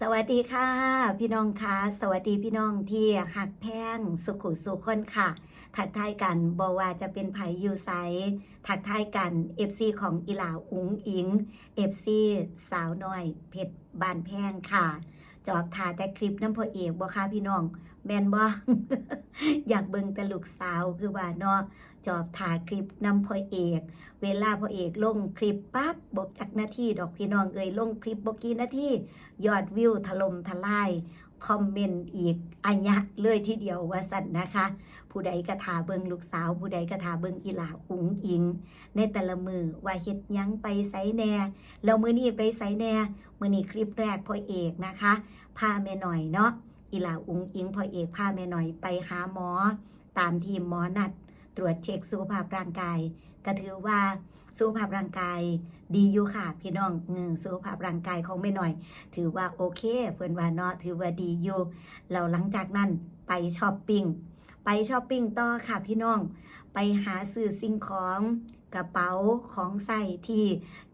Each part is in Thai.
สวัสดีค่ะ พี่น้องค่ะสวัสดีพี่น้องที่หักแพงสุขุสุขคนค่ะทักทายกันบอว่าจะเป็นไผยูไซทักทายกันเอฟซีของอีหลาอุงอิงเอฟซีสาวน้อยเพชรบานแพงค่ะ จอบทาแต่คลิปน้ำพอเอกบ่ค่ะพี่น้อง แมนบ่อยากเบิ่งแต่ลูกสาวคือว่าเนาะจอบถ่ายคลิปนำพ่อเอก เวลาพ่อเอกลงคลิปปั๊บบกจากหน้าที่ดอกพี่น้องเอ่ยลงคลิปบกี่นาทียอดวิวถล่มทลายคอมเมนต์อีกอัญญะเลยทีเดียวว่าสั่นนะคะ ผู้ใดกระถาเบิงลูกสาว ผู้ใดกระถาเบิงอีหลาอุ๋งอิง ในแต่ละมือว่าเฮ็ดยังไปไสแหน่แล้วมือนี้ไปไสแหน่มือนี้คลิปแรกพ่อเอกนะคะพาแม่หน่อยเนาะ อีลาอุงอิงพอเอกพาแม่หน่อยไปหาหมอ ตามทีมหมอนัด ตรวจเช็คสุขภาพร่างกาย ก็ถือว่าสุขภาพร่างกายดีอยู่ค่ะ พี่น้องอืมสุขภาพร่างกายของแม่หน่อย ถือว่าโอเคเพื่อนว่าเนาะถือว่าดีอยู่เราหลังจากนั้นไปช้อปปิ้งไปช้อปปิ้งต่อค่ะพี่น้อง ไปหาซื้อสิ่งของกระเป๋าของใส่ที่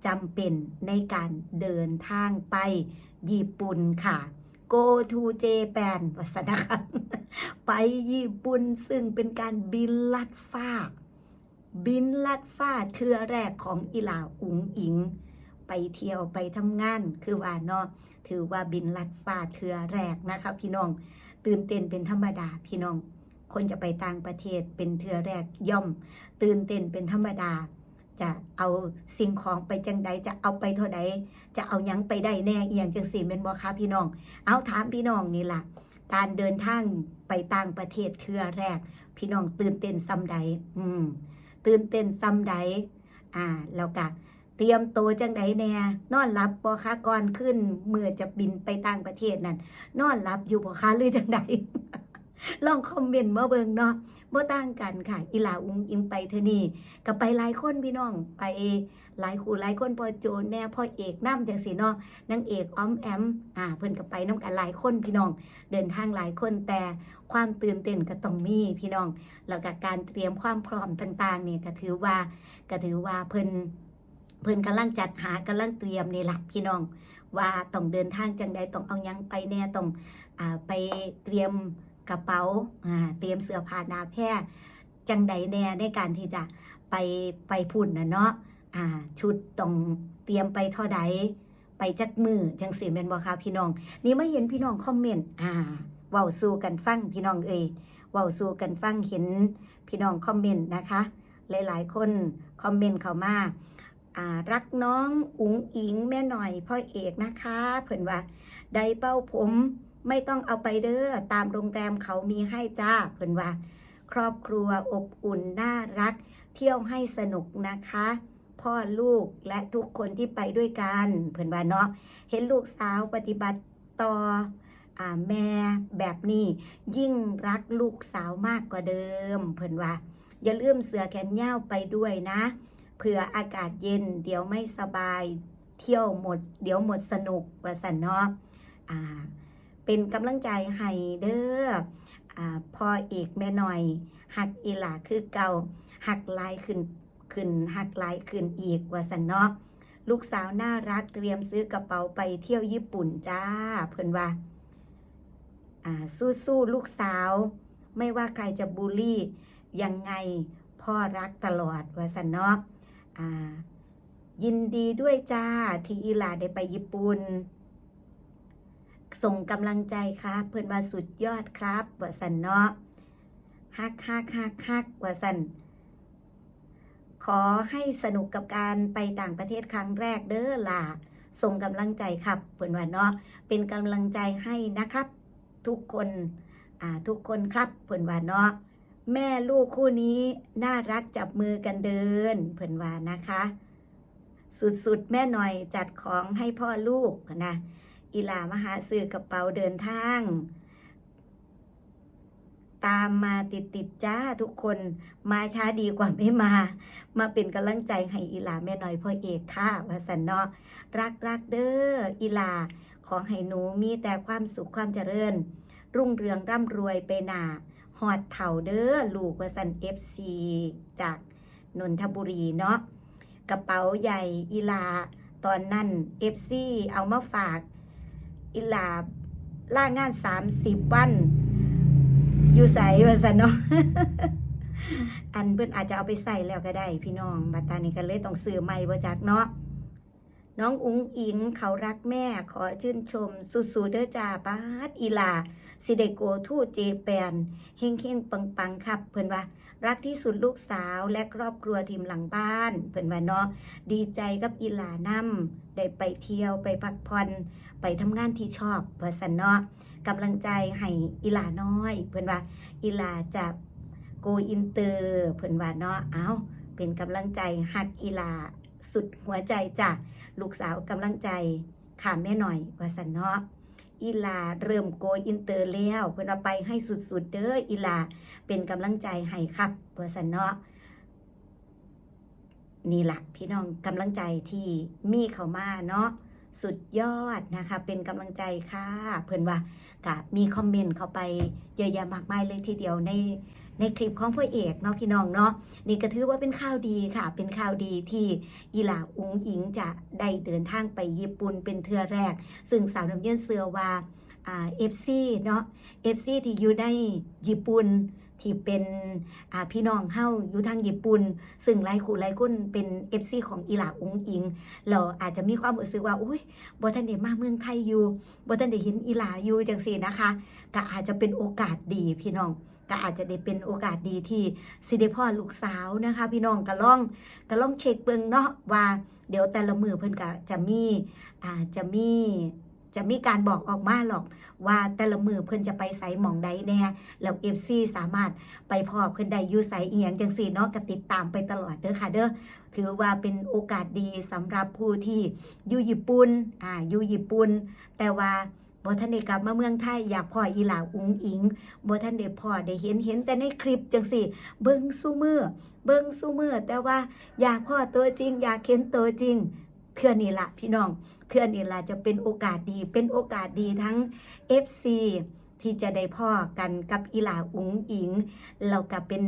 จำเป็นในการเดินทางไปญี่ปุ่นค่ะ go to Japan วัสนะคะไปญี่ปุ่นซึ่งเป็นการบินลัดฟ้า บินลัดฟ้าเทือแรกของอีหลาอุ๋งอิง ไปเที่ยวไปทำงาน คือว่าเนาะถือว่าบินลัดฟ้าเทือแรกนะคะพี่น้อง ตื่นเต้นเป็นธรรมดาพี่น้อง คนจะไปต่างประเทศเป็นเทือแรกย่อม ตื่นเต้นเป็นธรรมดา จะเอาสิ่งของไปจังใดจะเอาไปเท่าใดจะเอายังไปได้แน่เอียงจังสี่เป็นบ่คะพี่น้อง เอาถามพี่น้องนี่ล่ะ การเดินทางไปต่างประเทศเทือแรก พี่น้องตื่นเต้นซ้ำใด อืม ตื่นเต้นซ้ำใด อ่า แล้วก็เตรียมตัวจังใดแน่นอนหลับบ่คะก่อนขึ้นเมื่อจะบินไปต่างประเทศนั่นนอนหลับอยู่บ่คะหรือจังใดลองคอมเมนต์มาเบิ่งเนาะ บ่ต่างกันค่ะ อีหลาอุ้งอิงไปเทนี่ก็ไปหลายคนพี่น้อง ไปหลายคู่หลายคนพอโจนแน่พ่อเอกน้ำจังสีเนาะนางเอกอ้อมแอมอ่าเพิ่นก็ไปน้ำกันหลายคนพี่น้อง เดินทางหลายคนแต่ความตื่นเต้นก็ต้องมีพี่น้อง แล้วก็การเตรียมความพร้อมต่างๆเนี่ยก็ถือว่าก็ถือว่าเพิ่นเพิ่นกำลังจัดหากำลังเตรียมในี่ล่ะพี่น้อง ว่าต้องเดินทางจังใดต้องเอายังไปแน่ต้องอ่าไปเตรียม กระเป๋าเตรียมเสื้อผ้าหนาแพร่จังใดแน่ในการที่จะไปไปพุ่นนะเนาะชุดต้องเตรียมไปเท่าใดไปจักมือจังสิแมนบ่คะพี่น้อง นี่ไม่เห็นพี่น้องคอมเมนต์อ่าเว้าสู่กันฟังพี่น้องเอ่ยเว้าสู่กันฟังเห็นพี่น้องคอมเมนต์นะคะ หลายๆ คนคอมเมนต์เข้ามาอ่ารักน้องอุ๋งอิงแม่หน่อยพ่อเอกนะคะ เพิ่นว่าได้เป้าผม ไม่ต้องเอาไปเด้อตามโรงแรมเขามีให้จ้าเพิ่นว่า ครอบครัวอบอุ่นน่ารัก เที่ยวให้สนุกนะคะ พ่อลูกและทุกคนที่ไปด้วยกันเพิ่นว่าเนาะเห็นลูกสาวปฏิบัติต่อแม่แบบนี้ ยิ่งรักลูกสาวมากกว่าเดิม เพิ่นว่า อย่าลืมเสือแขนยาวไปด้วยนะเผื่ออากาศเย็น เดี๋ยวไม่สบาย เที่ยวหมด เดี๋ยวหมดสนุกว่าสันเนาะอ่า เป็นกำลังใจให้เด้ออพ่อเอกแม่หน่อย หักอีหลาคือเก่าหักลายขึ้นขึ้นหักลายขึ้นอีกว่าสันเนาะลูกสาวน่ารักเตรียมซื้อกระเป๋าไปเที่ยวญี่ปุ่นจ้า เพิ่นว่าอ่าสู้ลูกสาว ไม่ว่าใครจะบูลลี่ ยังไงพ่อรักตลอดว่าสันเนาะยินดีด้วยจ้าที่อีหลาได้ไปญี่ปุ่น ส่งกำลังใจครับ เพื่อนมาสุดยอดครับว่าสันเนาะฮักฮักฮักฮักว่าสันขอให้สนุกกับการไปต่างประเทศครั้งแรกเด้อล่ะส่งกำลังใจครับเพื่อนว่าเนาะเป็นกำลังใจให้นะครับ ทุกคนอ่าทุกคนครับเพื่อนว่าเนาะแม่ลูกคู่นี้น่ารักจับมือกันเดินเพิ่อนว่านะคะ สุดๆ แม่หน่อยจัดของให้พ่อลูกนะ อีหลามหาซื้อกระเป๋าเดินทาง ตามมาติดติดจ้าทุกคนมาช้าดีกว่าไม่มา มาเป็นกำลังใจให้อีหลาแม่น่อยพ่อเอกค่ะว่าสันเนาะรักรักเด้ออีหลาขอให้หนูมีแต่ความสุขความเจริญ รุ่งเรืองร่ำรวยไปหนาฮอดเถ่าเด้อลูกวสันเอฟซีจากนนทบุรีเนาะกระเป๋าใหญ่อีลา ตอนนั้นเอฟซีเอามาฝาก อีหลาบล่างานสามสิบวัน อยู่ใสว่าซั่นเนาะอันเพื่อนอาจจะเอาไปใส่แล้วก็ได้ พี่น้องบัดตานี้ก็เลยต้องซื้อใหม่บ่จักเนาะ น้องอุ๋งอิงเขารักแม่ขอชื่นชม สู้ๆเด้อจ้าป้าดอีหลาสิเดโกทูเจแปนเฮงเฮงปังปังครับ เพิ่อนว่า รักที่สุดลูกสาวและครอบครัวทีมหลังบ้าน เพิ่อนว่าเนาะดีใจกับอีหลานำได้ไปเที่ยวไปพักผ่อนไปทำงานที่ชอบว่าซั่นเนาะกำลังใจให้อีหลาน้อย เพิ่อนว่าอีหลาจะโกอินเตอร์ เพิ่อนว่าเนาะเอ้าเป็นกำลังใจฮักอีหลา สุดหัวใจจ้ะลูกสาวกำลังใจข่าแม่หน่อยว่าสันเนาะอีลาเริ่มโกยอินเตอร์แล้วเพิ่อนเอาไปให้สุดๆเด้ออีลาเป็นกำลังใจให้ครับว่าสันเนาะนี่หละพี่น้องกำลังใจที่มีเข้ามาเนาะสุดยอดนะคะ เป็นกำลังใจค่ะ เพิ่อนว่ากะมีคอมเมนต์เข้าไปเยอะแยะมากมายเลยทีเดียวใน ในคลิปของพ่อเอกเนาะพี่น้องเนาะนี่ก็ถือว่าเป็นข่าวดีค่ะ เป็นข่าวดีที่อีหลาอุงอิงจะได้เดินทางไปญี่ปุ่นเป็นเทือแรก ซึ่งสาวน้ำเย็นเสือว่าอ่าเอฟซีเนาะเอฟซีที่อยู่ในญี่ปุ่นที่เป็นพี่น้องเฮาอยู่ทางญี่ปุ่น ซึ่งหลายคู่หลายคนเป็น FC ของอีหลาอุงอิง เราอาจจะมีความรู้สึกว่าอุ้ยบ่ทันได้มาเมืองไทยอยู่บ่ทันได้เห็นอีหลาอยู่จังซี่นะคะ ก็อาจจะเป็นโอกาสดีพี่น้อง ก็อาจจะได้เป็นโอกาสดีที่สิได้พ่อลูกสาวนะคะ พี่น้องก็ล่องก็ล่องเช็คเบิงเนาะว่า เดี๋ยวแต่ละมือเพิ่นก็จะมีอ่าจะมีจะมีการบอกออกมาหรอกว่าแต่ละมือเพิ่นจะไปไสหมองใดแน่แล้ว FC สามารถไปพอเพิ่นได้อยู่ไสอียงจังซี่เนาะก็ติดตามไปตลอดเด้อค่ะเด้อถือว่าเป็นโอกาสดีสำหรับผู้ที่อยู่ญี่ปุ่นอ่าอยู่ญี่ปุ่นแต่ว่า บ่ทันได้กลับมาเมืองไทยอยากพ่ออีหลาอุงอิงบ่ทันได้พอได้เห็นเห็นแต่ในคลิปจังสี่เบิ่งสู้มือเบิ่งสู้มือแต่ว่าอยากพ่อตัวจริง อยากเห็นตัวจริงเทื่อนี้ละพี่น้องเทื่อนี้ละจะเป็นโอกาสดี เป็นโอกาสดีทั้ง FC ที่จะได้พ่อกันกับอีหลาอุ๋งอิงแล้วก็เป็น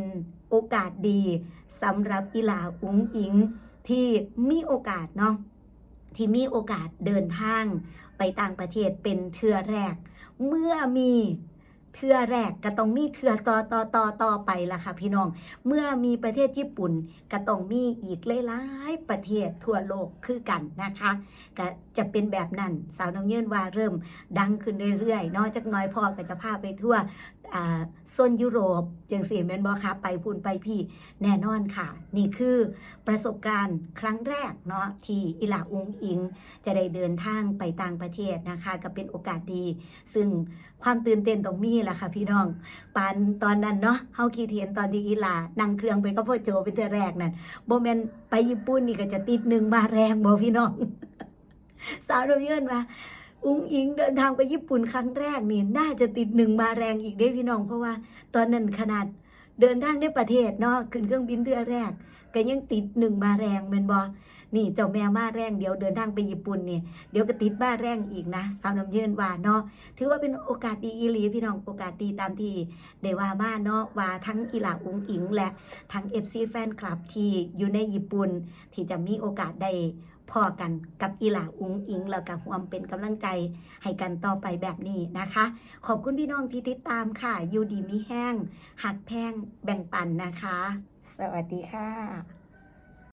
โอกาสดีสำหรับอีหลาอุ๋งอิงที่มีโอกาสเนาะที่มีโอกาสเดินทาง ไปต่างประเทศเป็นเทือแรก เมื่อมีเทือแรกก็ต้องมีเทือต่อต่อต่อต่อไปล่ะค่ะพี่น้อง เมื่อมีประเทศญี่ปุ่นก็ต้องมีอีกหลายๆประเทศทั่วโลกคือกันนะคะก็จะเป็นแบบนั้นสาวน้องเยื่นว่าเริ่มดังขึ้นเรื่อยๆเนอกจากน้อยพอก็จะพาไปทั่ว อ่าโซนยุโรปจังสี่แม่นบอคะไปพูนไปพี่แน่นอนค่ะ นี่คือประสบการณ์ครั้งแรกเนาะที่อิหลาอุงอิง จะได้เดินทางไปต่างประเทศนะคะ ก็เป็นโอกาสดี ซึ่งความตื่นเต้นตรงมีแหละค่ะพี่น้องปานตอนนั้นเนาะเฮาคิดเห็นตอนที่อีหลานั่งเครื่องไปกับพ่อโจเป็นเทื่อแรกนั่นโบแมนไปญี่ปุ่นนี่ก็จะติดหนึ่งมาแรงบ่พี่น้องสาวเราเยื่นว่า อุ้งอิงเดินทางไปญี่ปุ่นครั้งแรกนี่น่าจะติดหนึ่งมาแรงอีกเด้พี่น้องเพราะว่า ตอนนั้นขนาดเดินทางในประเทศเนาะขึ้นเครื่องบินเทือแรก ก็ยังติดหนึ่งมาแรงแม่นบ่นี่เจ้าแม่มาแรงเดี๋ยวเดินทางไปญี่ปุ่นเนี่ยเดี๋ยวก็ติดมาแรงอีกนะสาวน้ำเยินว่าเนาะถือว่าเป็นโอกาสดีอีหลีพี่น้องโอกาสดีตามที่ได้ว่ามาเนาะว่าทั้งอีหลาอุ้งอิง และทั้ง FC แฟนคลับที่อยู่ในญี่ปุ่น ที่จะมีโอกาสได้ พอกันกับอีหลาอุ้งอิงแล้วกับควมเป็นกำลังใจให้กันต่อไปแบบนี้นะคะ ขอบคุณพี่น้องที่ติดตามค่ะยูดีมีแห้งหักแพงแบ่งปันนะคะ สวัสดีค่ะ